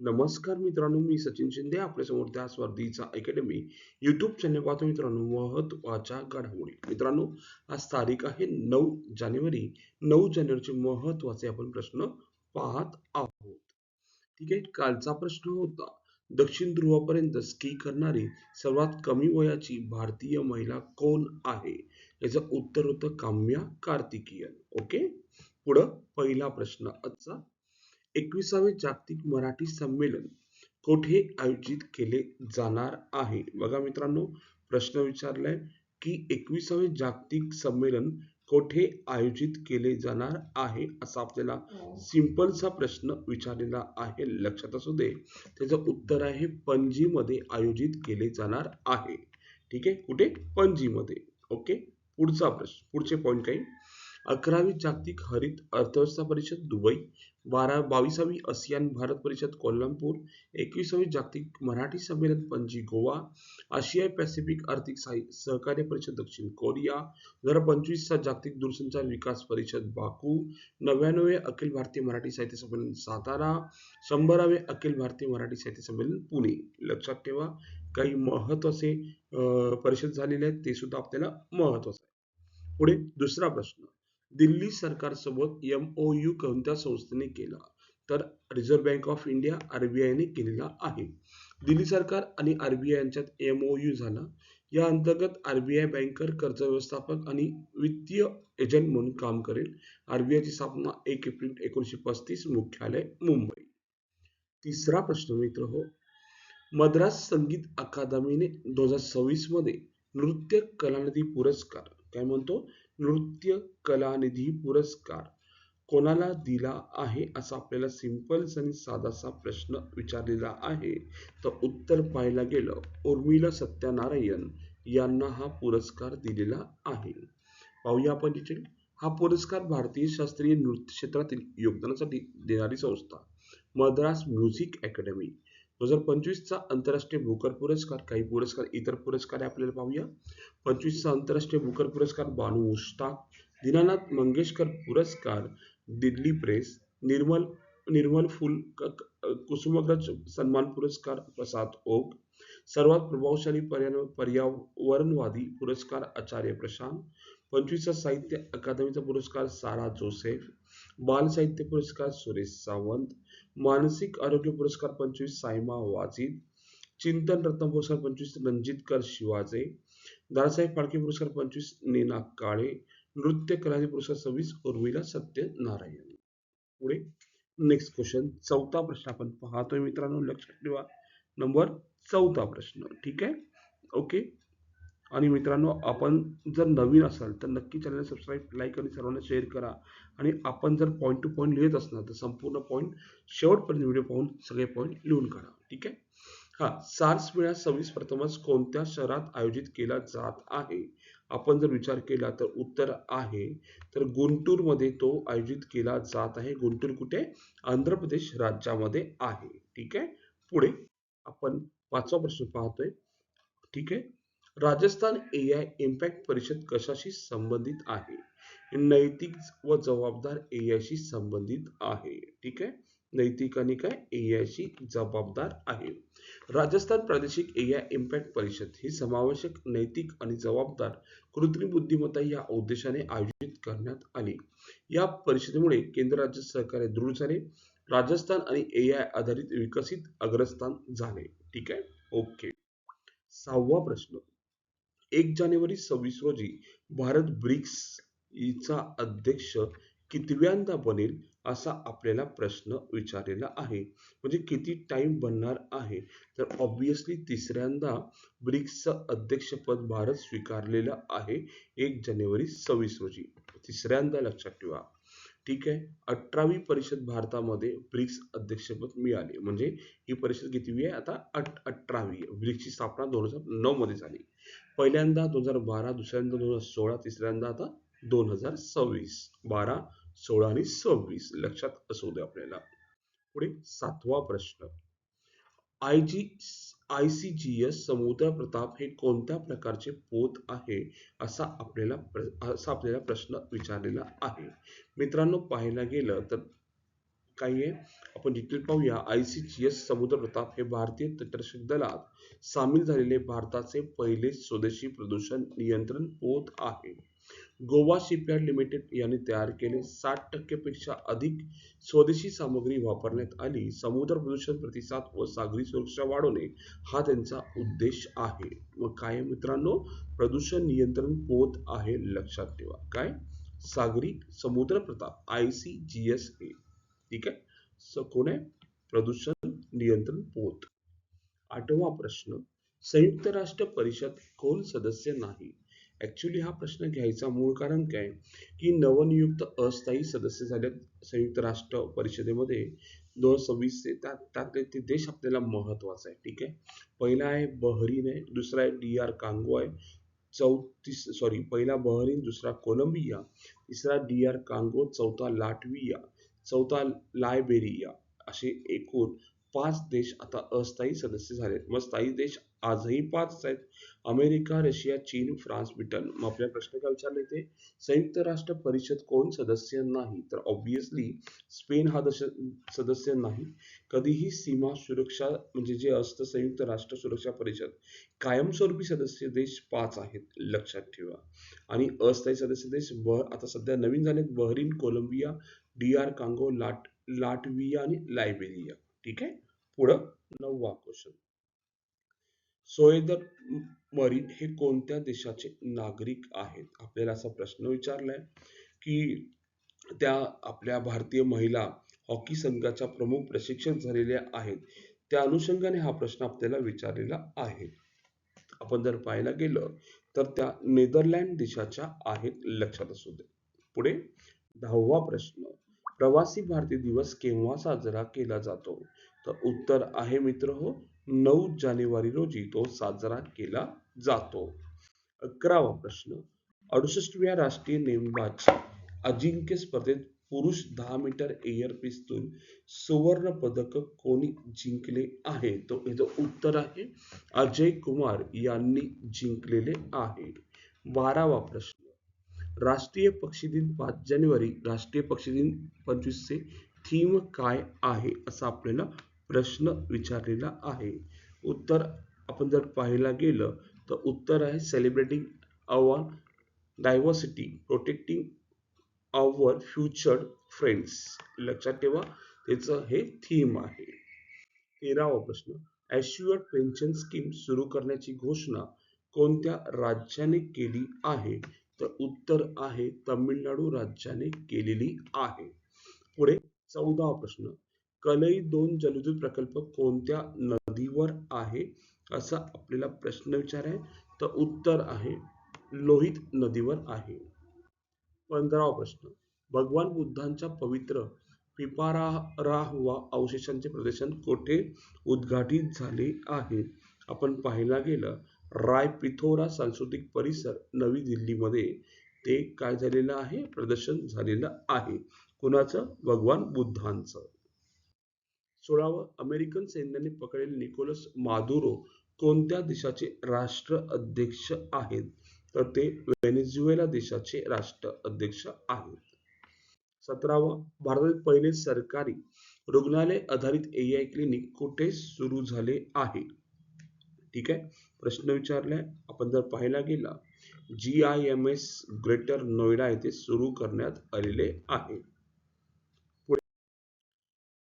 नमस्कार मित्रांनो मी सचिन शिंदे आपल्यासमोर त्या स्पर्धेचा अकॅडमी युट्यूब चॅनल पाहतो मित्रांनो महत्त्वाच्या घडामोडी. मित्रांनो आज तारीख आहे नऊ जानेवारी. नऊ जानेवारीचे महत्त्वाचे आपण प्रश्न पाहत आहोत. ठीक आहे कालचा प्रश्न होता दक्षिण ध्रुवापर्यंत स्की करणारी सर्वात कमी वयाची भारतीय महिला कोण आहे? याचं उत्तर होतं काम्या कार्तिकीयन. ओके? पुढं पहिला प्रश्न आजचा. एकविसावे जागतिक मराठी संमेलन कोठे आयोजित केले जाणार आहे? बघा मित्रांनो प्रश्न विचारलाय की एकविसावे जागतिक संमेलन कोठे आयोजित केले जाणार आहे असा आपल्याला सिंपलचा प्रश्न विचारलेला आहे. लक्षात असू दे त्याचं उत्तर आहे पणजीमध्ये आयोजित केले जाणार आहे. ठीक आहे? कुठे? पणजीमध्ये. ओके? पुढचा प्रश्न पुढचे पॉईंट काही अकरावी जागतिक हरित अर्थव्यवस्था परिषद दुबई. बारा बावीसावी आसियान भारत परिषद कोल्हापूर. एकविसावी जागतिक मराठी संमेलन पणजी गोवा. आशियाई पॅसिफिक आर्थिक सहकार्य परिषद दक्षिण कोरिया. दोन पंचवीसचा जागतिक दूरसंचार विकास परिषद बाकू. नव्याण्णवे अखिल भारतीय मराठी साहित्य संमेलन सातारा. शंभरावे अखिल भारतीय मराठी साहित्य संमेलन पुणे. लक्षात ठेवा काही महत्त्वाचे परिषद झालेले आहेत ते सुद्धा आपल्याला महत्वाचं आहे पुढे दुसरा प्रश्न. दिल्ली सरकारसोबत एम ओ यू कोणत्या संस्थेने केला. तर रिझर्व्ह बँक ऑफ इंडिया आरबीआयने केलेला आहे. दिल्ली सरकार आणि आरबीआय यांच्यात एम ओ यू झाला. या अंतर्गत आरबीआय बँकर कर्ज व्यवस्थापक आणि वित्तीय एजंट म्हणून काम करेल. आरबीआयची स्थापना एक एप्रिल एकोणीसशे पस्तीस मुख्यालय मुंबई. तिसरा प्रश्न मित्र हो. मद्रास संगीत अकादमीने दोन हजार सव्वीसमध्ये नृत्य कलानिधी पुरस्कार. काय म्हणतो? नृत्य कलानिधी पुरस्कार कोणाला दिला आहे असा आपल्याला सिंपल आणि साधासा प्रश्न विचारलेला आहे. तर उत्तर पाहायला गेलं उर्मिला सत्यनारायण यांना हा पुरस्कार दिलेला आहे. पाहूया आपण तिचे हा पुरस्कार भारतीय शास्त्रीय नृत्य क्षेत्रातील योगदानासाठी देणारी संस्था मद्रास म्युझिक अकॅडमी. दोन हजार पंचवीसचा आंतरराष्ट्रीय भूकर पुरस्कार काही पुरस्कार इतर पुरस्कार आपल्याला पाहूया. पंचवीसचा आंतरराष्ट्रीय भूकर पुरस्कार बानू मुश्ताक दीनानाथ मंगेशकर पुरस्कार दिल्ली प्रेस निर्मल निर्मल फुल कुसुमग्रज सन्मान पुरस्कार प्रसाद ओक सर्वात प्रभावशाली पर्यावरणवादी पुरस्कार आचार्य प्रशांत पंचवीसचा साहित्य अकादमीचा पुरस्कार सारा जोसेफ बाल साहित्य पुरस्कार सुरेश सावंत मानसिक आरोग्य पुरस्कार पंचवीस सायमा वाजिद चिंतन रत्न पुरस्कार पंचवीस रणजितकर शिवाजे दादासाहेब फाळके पुरस्कार पंचवीस नीना काळे नृत्य कलानी पुरस्कार सव्वीस उर्मिला सत्यनारायण. पुढे नेक्स्ट क्वेश्चन चौथा प्रश्न आपण पाहतोय मित्रांनो. लक्षात ठेवा. नंबर चौथा प्रश्न. ठीक आहे? ओके आणि मित्रांनो आपण जर नवीन असाल तर नक्की चॅनल सबस्क्राईब लाईक आणि सर्वांना शेअर करा. आणि आपण जर पॉईंट टू पॉईंट लिहित असणार तर संपूर्ण पॉईंट शेवटपर्यंत व्हिडिओ पाहून सगळे पॉईंट लिहून काढा. ठीक आहे? हा सार्स मेळा सव्वीस प्रथमच कोणत्या शहरात आयोजित केला जात आहे? आपण जर विचार केला तर उत्तर आहे तर गुंटूरमध्ये तो आयोजित केला जात आहे. गुंटूर कुठे? आंध्र प्रदेश राज्यामध्ये आहे. ठीक आहे? पुढे आपण पाचवा प्रश्न पाहतोय. ठीक आहे? राजस्थान ए आय इम्पॅक्ट परिषद कशाशी संबंधित आहे? नैतिक व जबाबदार ए संबंधित आहे. ठीक आहे? नैतिक आणि काय? ए शी जबाबदार आहे. राजस्थान प्रादेशिक ए आय इम्पॅक्ट परिषद ही समावेशक नैतिक आणि जबाबदार कृत्रिम बुद्धिमत्ता या उद्देशाने आयोजित करण्यात आली. या परिषदेमुळे केंद्र राज्य सहकार्य दृढ झाले. राजस्थान आणि ए आय आधारित विकसित अग्रस्थान झाले. ठीक आहे? ओके. सहावा प्रश्न. एक जानेवारी सव्वीस रोजी भारत ब्रिक्स चा अध्यक्ष कितव्यांदा बनेल असा आपल्याला प्रश्न विचारलेला आहे. म्हणजे किती टाइम बनणार आहे? तर ऑब्विसली तिसऱ्यांदा ब्रिक्सचं अध्यक्षपद भारत स्वीकारलेलं आहे एक जानेवारी सव्वीस रोजी. तिसऱ्यांदा लक्षात ठेवा. ठीक आहे? अठरावी परिषद भारतामध्ये ब्रिक्स अध्यक्षपद मिळाले. म्हणजे ही परिषद कितवी आहे? आता अठ अठरावी. ब्रिक्सची स्थापना दोन हजार नऊ मध्ये झाली. पहिल्यांदा दोन हजार बारा दुसऱ्यांदा दोन हजार सोळा तिसऱ्यांदा आता दोन हजार सव्वीस. बारा सोळा आणि सव्वीस. लक्षात असू दे आपल्याला. पुढे सातवा प्रश्न. I G I C G S Samudra Pratap हे कोणत्या प्रकारचे पोत आहे असा आपल्याला असा आपल्याला प्रश्न विचारलेला आहे. मित्रांनो पाहायला गेलं तर काही आहे. आपण डिटेल पाहूया. आयसीजीएस समुद्र प्रताप हे भारतीय तटरक्षक दलात सामील झालेले भारताचे पहिले स्वदेशी प्रदूषण नियंत्रण पोत आहे. गोवा शिपयार्ड लिमिटेड यांनी तयार केले साठ टक्केपेक्षा अधिक स्वदेशी सामग्री वापरण्यात आली. समुद्र प्रदूषण प्रतिसाद व सागरी सुरक्षा वाढवणे हा त्यांचा उद्देश आहे. मग काय मित्रांनो? प्रदूषण नियंत्रण पोत आहे लक्षात ठेवा. काय? सागरी Samudra Pratap I C G S A. ठीक आहे? स कोण आहे प्रदूषण नियंत्रण पोत. आठवा प्रश्न. संयुक्त राष्ट्र परिषद कोण सदस्य नाही? ऍक्च्युली हा प्रश्न घ्यायचा मूळ कारण काय? की नवनियुक्त अस्थायी सदस्य झाले संयुक्त राष्ट्र परिषदेमध्ये. दोन सव्वीसचे त्यात त्यातले ते देश आपल्याला महत्त्वाचा आहे. ठीक आहे? पहिला आहे बहरीन आहे दुसरा आहे डी आर कांगो आहे चौतीस सॉरी पहिला बहरीन दुसरा कोलंबिया तिसरा डी आर कांगो चौथा लाटविया चौथा लायबेरिया असे एकूण पाच देश आता अस्थायी सदस्य झालेत. मग स्थायी देश आजही पाच आहेत. अमेरिका रशिया चीन फ्रान्स ब्रिटन. मग आपल्या प्रश्न काय विचारले ते संयुक्त राष्ट्र परिषद कोण सदस्य नाही? तर ऑब्विसली स्पेन हा दश सदस्य नाही. कधीही सीमा सुरक्षा म्हणजे जे असतं संयुक्त राष्ट्र सुरक्षा परिषद कायमस्वरूपी सदस्य देश पाच आहेत लक्षात ठेवा. आणि अस्थायी सदस्य देश बह आता सध्या नवीन झालेत Bahrain Colombia D R Congo लाट लाटविया आणि लायबेरिया. ठीक आहे? पुढं नववा क्वेश्चन सोयदर मरीन हे कोणत्या देशाचे नागरिक आहेत? आपल्याला असा प्रश्न विचारलाय की त्या आपल्या भारतीय महिला हॉकी संघाच्या प्रमुख प्रशिक्षक झालेल्या आहेत. त्या अनुषंगाने हा प्रश्न आपल्याला विचारलेला आहे. आपण जर पाहायला गेलं तर त्या नेदरलँड देशाच्या आहेत लक्षात असू दे. पुढे दहावा प्रश्न. प्रवासी भारतीय दिवस केव्हा साजरा केला जातो? तर उत्तर आहे मित्र हो नऊ जानेवारी रोजी तो साजरा केला जातो. अकरावा प्रश्न. अडुसष्टव्या राष्ट्रीय नेमबाज. अजिंक्य स्पर्धेत पुरुष दहा मीटर एअर पिस्तूल सुवर्ण पदक कोणी जिंकले आहे? तो याचं उत्तर आहे अजय कुमार यांनी जिंकलेले आहे. बारावा प्रश्न. राष्ट्रीय पक्षी दिन पाच जानेवारी राष्ट्रीय पक्षी दिन पंचवीसचे थीम काय आहे असा आपल्याला प्रश्न विचारलेला आहे. उत्तर आपण जर पाहायला गेलं तर उत्तर आहे celebrating our diversity protecting our future friends लक्षात ठेवा त्याचं हे थीम आहे. तेरावा प्रश्न ॲश्युअर्ड पेन्शन स्कीम सुरू करण्याची घोषणा कोणत्या राज्याने केली आहे? तर उत्तर आहे तमिळनाडू राज्याने केलेली आहे. पुढे चौदा प्रश्न. कलई दोन जलविद्युत प्रकल्प कोणत्या नदीवर आहे? असा आपल्याला प्रश्न विचार आहे. तर उत्तर आहे लोहित नदीवर आहे. पंधरावा प्रश्न. भगवान बुद्धांच्या पवित्र पिपाराराहवा अवशेषांचे प्रदर्शन कोठे उद्घाटित झाले आहे? आपण पाहायला गेलं राय पिथोरा सांस्कृतिक परिसर नवी दिल्लीमध्ये. ते काय झालेलं आहे? प्रदर्शन झालेलं आहे. कुणाचं? भगवान बुद्धांचं. सोळावं अमेरिकन सैन्याने पकडलेले निकोलस मादुरो. कोणत्या देशाचे राष्ट्र अध्यक्ष आहेत? तर ते व्हेनेझुएला देशाचे राष्ट्र अध्यक्ष आहेत. सतरावं भारतातील पहिले सरकारी रुग्णालय आधारित एआय क्लिनिक कुठे सुरू झाले आहे? ठीक आहे. प्रश्न विचारलाय आपण जर पाहायला गेला G I M S Greater Noida येथे सुरू करण्यात आलेले आहे.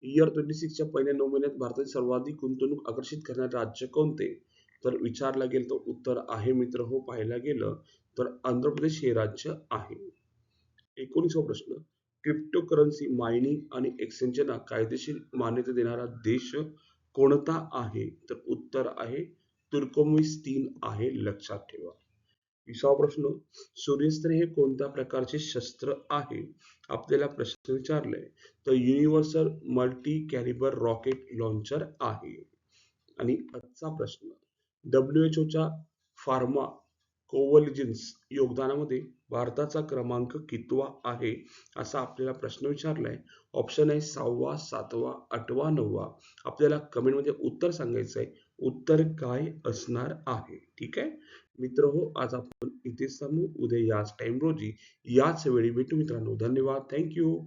इयर ट्वेंटी सिक्सच्या पहिल्या नऊ महिन्यात भारतातील सर्वाधिक गुंतवणूक आकर्षित करणारे राज्य कोणते? तर विचारला गेलं तर उत्तर आहे मित्र हो पाहायला गेलं तर आंध्र प्रदेश हे राज्य आहे. एकोणीसवा प्रश्न क्रिप्टोकरन्सी मायनिंग आणि एक्सचेंजना कायदेशीर मान्यता देणारा देश कोणता आहे? तर उत्तर आहे तुर्कमेनिस्तान आहे लक्षात ठेवा. विसावा प्रश्न सूर्यस्त्र हे कोणत्या प्रकारचे शस्त्र आहे? आपल्याला प्रश्न विचारलाय. तर universal multi calibre rocket launcher आहे. आणि आजचा प्रश्न डब्ल्यू एच ओच्या फार्मा कोवलजिन्स योगदानामध्ये भारताचा क्रमांक कितवा आहे? असा आपल्याला प्रश्न विचारलाय. ऑप्शन आहे सहावा सातवा आठवा नववा. आपल्याला कमेंटमध्ये उत्तर सांगायचं आहे उत्तर काय असणार आहे? ठीक आहे? मित्र हो आज आपण इथे थांबू उद्या याच टाइम रोजी याच वेळी भेटू मित्रांनो. धन्यवाद. थँक्यू